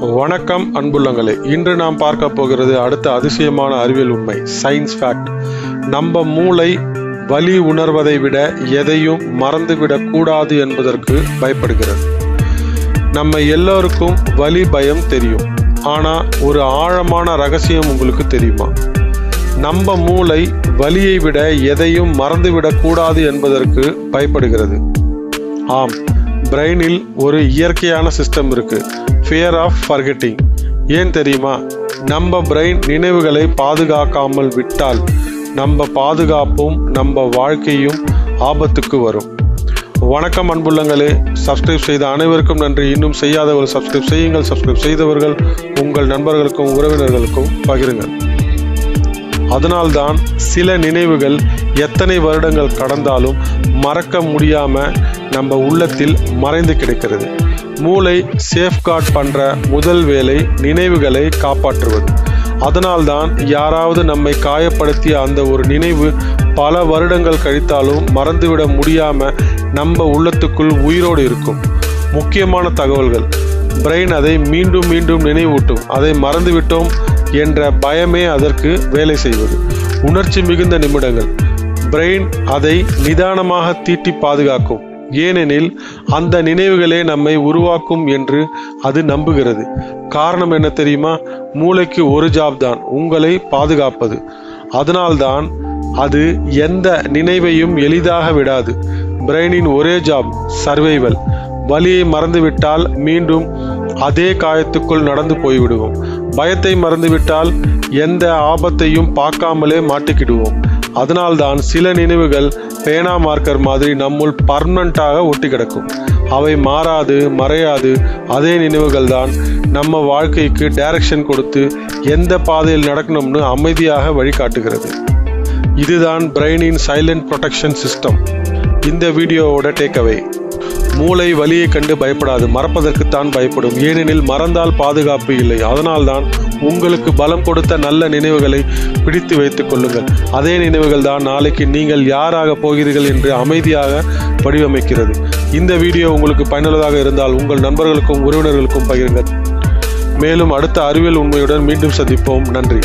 வணக்கம் அன்புள்ளங்களே. இன்று நாம் பார்க்க போகிறது அடுத்த அதிசயமான அறிவியல் உண்மை சயின்ஸ் ஃபேக்ட் நம்ம மூளை வலி உணர்வதை விட எதையும் மறந்துவிடக் கூடாது என்பதற்கு பயப்படுகிறது. நம்ம எல்லோருக்கும் வலி பயம் தெரியும். ஆனால் ஒரு ஆழமான ரகசியம் உங்களுக்கு தெரியுமா? நம்ம மூளை வலியை விட எதையும் மறந்துவிடக் கூடாது என்பதற்கு பயப்படுகிறது. ஆம். பிரெயினில் ஒரு இயற்கையான சிஸ்டம் இருக்கு. ஃபியர் ஆஃப் ஃபர்கெட்டிங் ஏன் தெரியுமா? நம்ம பிரெயின் நினைவுகளை பாதுகாக்காமல் விட்டால் நம்ம பாதுகாப்பும் நம்ம வாழ்க்கையும் ஆபத்துக்கு வரும். வணக்கம் அன்புள்ளங்களே. சப்ஸ்கிரைப் செய்த அனைவருக்கும் நன்றி. இன்னும் செய்யாதவர்கள் சப்ஸ்கிரைப் செய்யுங்கள். சப்ஸ்கிரைப் செய்தவர்கள் உங்கள் நண்பர்களுக்கும் உறவினர்களுக்கும் பகிருங்கள். அதனால்தான் சில நினைவுகள் எத்தனை வருடங்கள் கடந்தாலும் மறக்க முடியாம நம்ம உள்ளத்தில் மறைந்து கிடக்கிறது. மூளை சேஃப்கார்ட் பண்ற முதல் வேலை நினைவுகளை காப்பாற்றுவது. அதனால்தான் யாராவது நம்மை காயப்படுத்திய அந்த ஒரு நினைவு பல வருடங்கள் கழித்தாலும் மறந்துவிட முடியாம நம்ம உள்ளத்துக்குள் உயிரோடு இருக்கும். முக்கியமான தகவல்கள். பிரெயின் அதை மீண்டும் மீண்டும் நினைவூட்டும். அதை மறந்துவிட்டோம். என்ற பயமே அதற்கு வேலை செய்வது. உணர்ச்சி மிகுந்த நிமிடங்கள். பிரெயின் அதை நிதானமாக தீட்டி பாதுகாக்கும். ஏனெனில் அந்த நினைவுகளே நம்மை உருவாக்கும் என்று அது நம்புகிறது. காரணம் என்ன தெரியுமா? மூளைக்கு ஒரு ஜாப் தான் உங்களை பாதுகாப்பது. அதனால்தான் அது எந்த நினைவையும் எளிதாக விடாது. பிரெயினின் ஒரே ஜாப் சர்வைவல் வலியை மறந்துவிட்டால் மீண்டும் அதே காயத்துக்குள் நடந்து போய்விடுவோம். பயத்தை மறந்துவிட்டால் எந்த ஆபத்தையும் பார்க்காமலே மாட்டிக்கிடுவோம். அதனால்தான் சில நினைவுகள் பேனா மார்க்கர் மாதிரி நம்முள் பர்மனண்ட்டாக ஒட்டி கிடக்கும். அவை மாறாது மறையாது. அதே நினைவுகள் தான் நம்ம வாழ்க்கைக்கு டைரக்ஷன் கொடுத்து எந்த பாதையில் நடக்கணும்னு அமைதியாக வழிகாட்டுகிறது. இதுதான் பிரெயினின் சைலண்ட் ப்ரொடெக்ஷன் சிஸ்டம் இந்த வீடியோவோட டேக்அவே மூளை வலியை கண்டு பயப்படாது. மறப்பதற்குத்தான் பயப்படும். ஏனெனில் மறந்தால் பாதுகாப்பு இல்லை. அதனால்தான் உங்களுக்கு பலம் கொடுத்த நல்ல நினைவுகளை பிடித்து வைத்துக் கொள்ளுங்கள். அதே நினைவுகள் தான் நாளைக்கு நீங்கள் யாராக போகிறீர்கள் என்று அமைதியாக வடிவமைக்கிறது. இந்த வீடியோ உங்களுக்கு பயனுள்ளதாக இருந்தால் உங்கள் நண்பர்களுக்கும் உறவினர்களுக்கும் பகிருங்கள். மேலும் அடுத்த அறிவியல் உண்மையுடன் மீண்டும் சந்திப்போம். நன்றி.